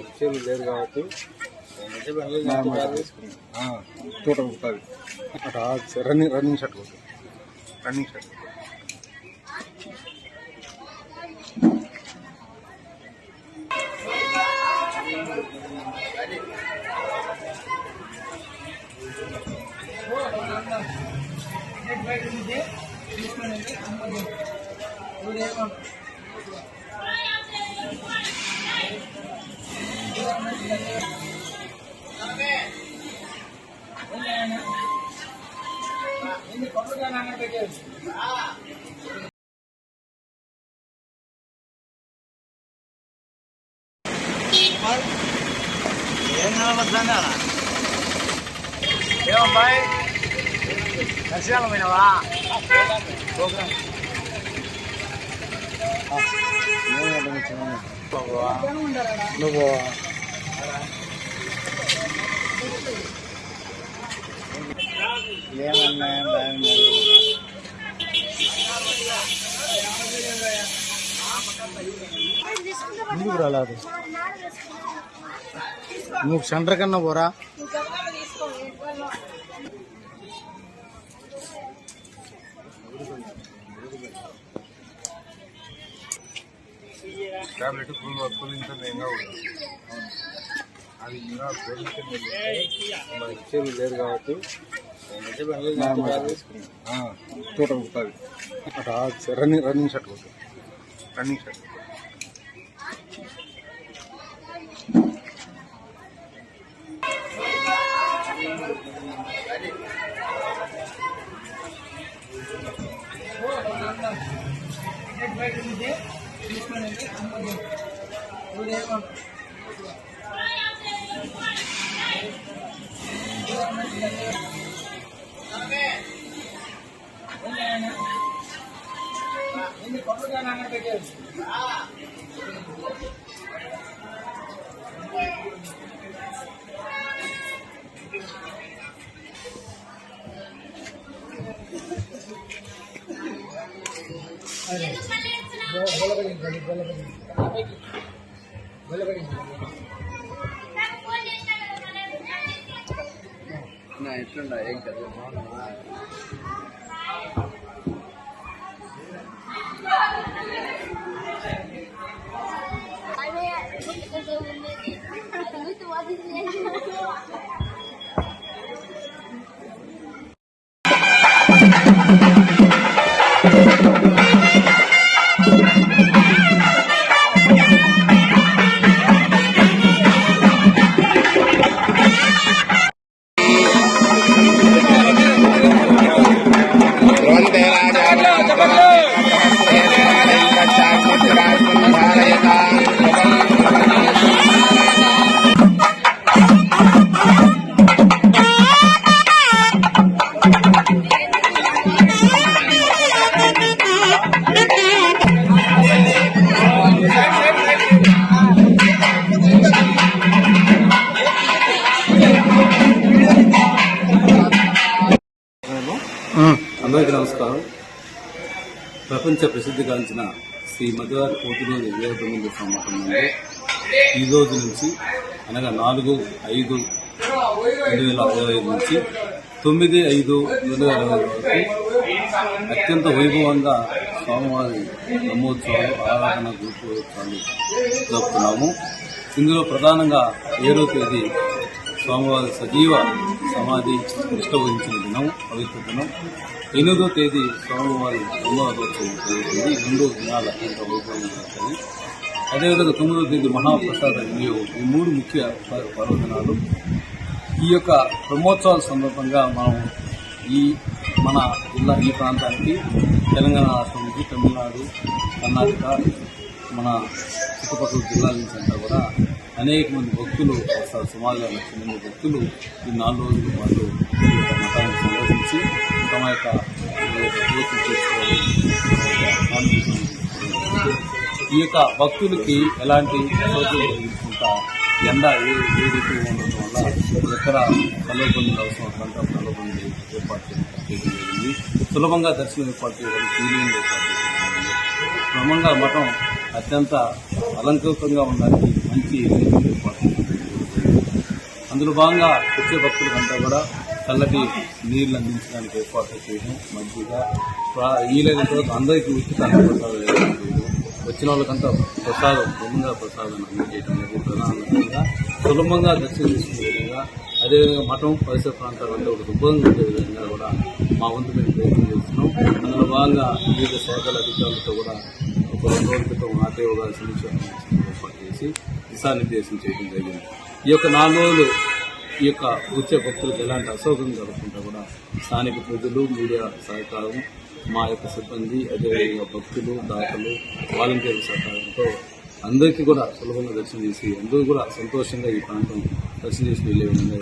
ఇచ్చేది లేదు కాబట్టి తోట ఉంటుంది అట్లా రన్నింగ్ రన్నింగ్ షర్ట్ ఉంటుంది రన్నింగ్ షర్ట్ ఏం కనబడుతుంది ఏమబ్బాయి దర్శనాలు పోయినావా ప్రోగ్రామ్ నువ్వు ఏమన్నా ఎందుకు రాలేదు నువ్వు సెంటర్ కన్నా పోరా. టాబ్లెట్ ఫుల్ కూలింగ్ ఏం కాదు అది ఇంకా కూలింగ్ ఇచ్చేది లేదు కాబట్టి తోట ఉంటుంది అట్లా రన్నింగ్ రన్నింగ్ షర్ట్ ఉంటుంది రన్నింగ్ షర్ట్ ఇది పండుగ నాన్న పెట్టారు ఎట్లుండా ఏం కదా అందరికీ నమస్కారం. ప్రపంచ ప్రసిద్ధిగాంచిన శ్రీ మధువారి పోతునూరు వివేకానంద సమాపం ఈ రోజు నుంచి అనగా నాలుగు ఐదు రెండు వేల ఇరవై ఐదు నుంచి తొమ్మిది ఐదు రెండు వేల ఇరవై వరకు అత్యంత వైభవంగా స్వామివారి బ్రహ్మోత్సవాలు ఆరాధన గృహోత్సవాలు జరుపుతున్నాము ఇందులో ప్రధానంగా ఏడో తేదీ స్వామివారి సజీవ సమాధి నిష్ట వహించిన దినం పవిత్ర దినం. ఎనిమిదో తేదీ సోమవారం బ్రహ్మోత్సవం జరుగుతుంది రెండు దినాల అత్యంత వైభవంగా జరుగుతుంది అదేవిధంగా తొమ్మిదో తేదీ మహాప్రసాద వినియోగం. ఈ మూడు ముఖ్య పర్వదినాలు. ఈ యొక్క బ్రహ్మోత్సవాల సందర్భంగా మనం ఈ మన జిల్లా ఈ ప్రాంతానికి తెలంగాణ రాష్ట్రం నుంచి తమిళనాడు కర్ణాటక మన చుట్టుపక్కల జిల్లాల నుంచి అంతా కూడా అనేక మంది భక్తులు సుమారుగా లక్ష మంది భక్తులు ఈ నాలుగు రోజుల వాళ్ళు మతాన్ని సందర్శించి తమ యొక్క ఈ యొక్క భక్తులకి ఎలాంటి సౌకర్యం కలిగించుకుంటా ఎండ ఏ రీతి ఉండటం వల్ల ఎక్కడ కలవబంది అవసరం గంట కలవబంది ఏర్పాటు చేయడం జరిగింది. సులభంగా దర్శనం ఏర్పాటు చేయడానికి క్లీనింగ్ ఏర్పాటు చేయడం. క్రమంగా మఠం అత్యంత అలంకృతంగా ఉండడానికి మంచి ఏర్పాటు అందులో భాగంగా వచ్చే భక్తులకంతా కూడా చల్లటి నీళ్ళు అందించడానికి ఏర్పాట్లు చేయడం మంచిగా ప్రా- వీలైనంత వరకు అందరికీ ఉచిత అన్నప్రసాదాలు వచ్చిన వాళ్ళకంతా ప్రసాదం బొమ్మగా ప్రసాదం అందించేయడం అనేది ప్రధానంగా సులభంగా దర్శనం చేసుకునే విధంగా అదేవిధంగా మఠం పరిసర ప్రాంతాలంతా ఒక శుభ్రంగా ఉండే విధంగా కూడా మా వంతు మేము ప్రయత్నం చేస్తున్నాం. అందులో భాగంగా వివిధ శాఖల అధికారులతో కూడా ఒక రెండు రోజుల క్రితం ఆర్టీఓ గారి సమీక్ష ఏర్పాటు చేసి దిశానిర్దేశం చేయడం జరిగింది. ఈ యొక్క నాలుగు రోజులు ఈ యొక్క వచ్చే భక్తులకు ఎలాంటి అసౌకర్యం జరగకుండా కూడా స్థానిక ప్రజలు మీడియా సహకారం మా యొక్క సిబ్బంది అదేవిధంగా భక్తులు దాతలు వాలంటీర్ల సహకారంతో అందరికీ కూడా సులభంగా దర్శనం చేసి అందరూ కూడా సంతోషంగా ఈ ప్రాంతం దర్శనం చేసి వెళ్ళే విధంగా